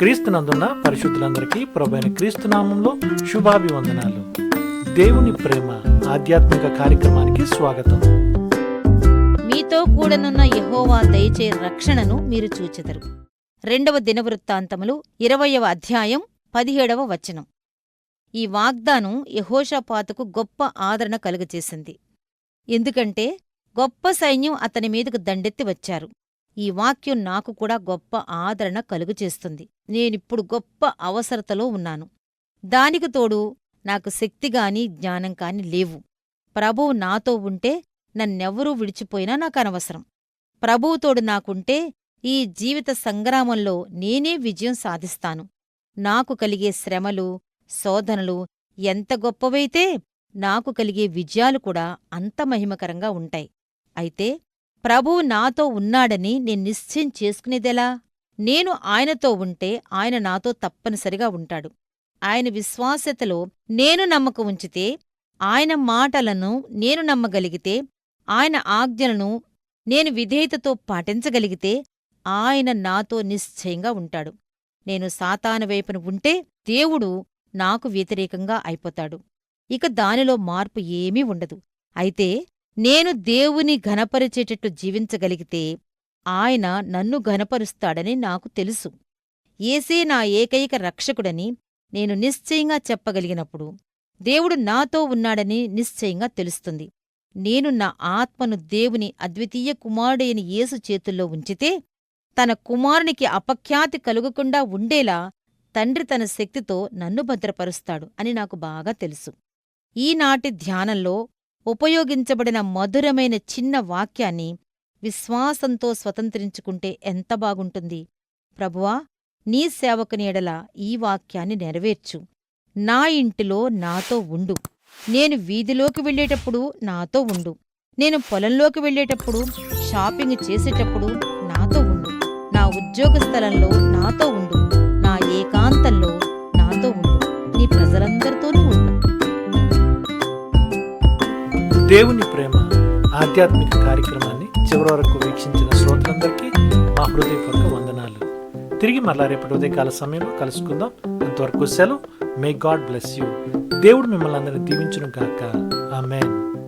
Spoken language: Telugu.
క్రీస్తునందున్న పరిశుద్ధులందరికీ ప్రభైన క్రీస్తు నామంలో శుభాభివందనాలు. దేవుని ప్రేమ ఆధ్యాత్మిక కార్యక్రమానికి స్వాగతం. మీతో కూడనున్న యహోవా దయచే రక్షణను మీరు చూచెదరు. రెండవ దినవృత్తాంతములు ఇరవయవ అధ్యాయం పదిహేడవ వచనం. ఈ వాగ్దానం యహోషపాతుకు గొప్ప ఆదరణ కలుగచేసింది ఎందుకంటే గొప్ప సైన్యం అతని మీదకు దండెత్తి వచ్చారు. ఈ వాక్యం నాకు కూడా గొప్ప ఆదరణ కలుగుచేస్తుంది నేనిప్పుడు గొప్ప అవసరతలో ఉన్నాను. దానికి తోడు నాకు శక్తిగాని జ్ఞానం కాని లేవు. ప్రభువు నాతో ఉంటే నన్నెవరూ విడిచిపోయినా నాకనవసరం ప్రభువుతోడు నాకుంటే ఈ జీవిత సంగ్రామంలో నేనే విజయం సాధిస్తాను. నాకు కలిగే శ్రమలు శోధనలు ఎంత గొప్పవైతే నాకు కలిగే విజయాలు కూడా అంత మహిమకరంగా ఉంటాయి. అయితే ప్రభువు నాతో ఉన్నాడని నేను నిశ్చయం చేసుకునేదెలా? నేను ఆయనతో ఉంటే ఆయన నాతో తప్పనిసరిగా ఉంటాడు. ఆయన విశ్వాసతలో నేను నమ్మకం ఉంచితే ఆయన మాటలను నేను నమ్మగలిగితే ఆయన ఆజ్ఞలను నేను విధేయతతో పాటించగలిగితే ఆయన నాతో నిశ్చయంగా ఉంటాడు. నేను సాతాను వైపున ఉంటే దేవుడు నాకు వ్యతిరేకంగా అయిపోతాడు. ఇక దానిలో మార్పు ఏమీ ఉండదు. అయితే నేను దేవుని ఘనపరిచేటట్టు జీవించగలిగితే ఆయన నన్ను ఘనపరుస్తాడని నాకు తెలుసు. ఏసే నా ఏకైక రక్షకుడని నేను నిశ్చయంగా చెప్పగలిగినప్పుడు దేవుడు నాతో ఉన్నాడని నిశ్చయంగా తెలుస్తుంది. నేను నా ఆత్మను దేవుని అద్వితీయ కుమారుడైన యేసు చేతుల్లో ఉంచితే తన కుమారునికి అపఖ్యాతి కలుగకుండా ఉండేలా తండ్రి తన శక్తితో నన్ను భద్రపరుస్తాడు అని నాకు బాగా తెలుసు. ఈనాటి ధ్యానంలో ఉపయోగించబడిన మధురమైన చిన్న వాక్యాన్ని విశ్వాసంతో స్వతంత్రించుకుంటే ఎంత బాగుంటుంది. ప్రభువా నీ సేవకుని ఎడల ఈ వాక్యాన్ని నెరవేర్చు. నా ఇంటిలో నాతో ఉండు. నేను వీధిలోకి వెళ్ళేటప్పుడు నాతో ఉండు. నేను పొలంలోకి వెళ్ళేటప్పుడు షాపింగ్ చేసేటప్పుడు నాతో ఉండు. నా ఉద్యోగ స్థలంలో నాతో ఉండు. దేవుని ప్రేమ ఆధ్యాత్మిక కార్యక్రమాన్ని చివరి వరకు వీక్షించిన శ్రోతలందరికీ మా హృదయపూర్వక వందనాలు. తిరిగి మరలా రేపటి ఉదయకాల సమయంలో కలుసుకుందాం. అంతవరకు సెలవు. మే గాడ్ బ్లెస్ యూ దేవుడు మిమ్మల్ని అందరినీ దీవించును గాక ఆమెన్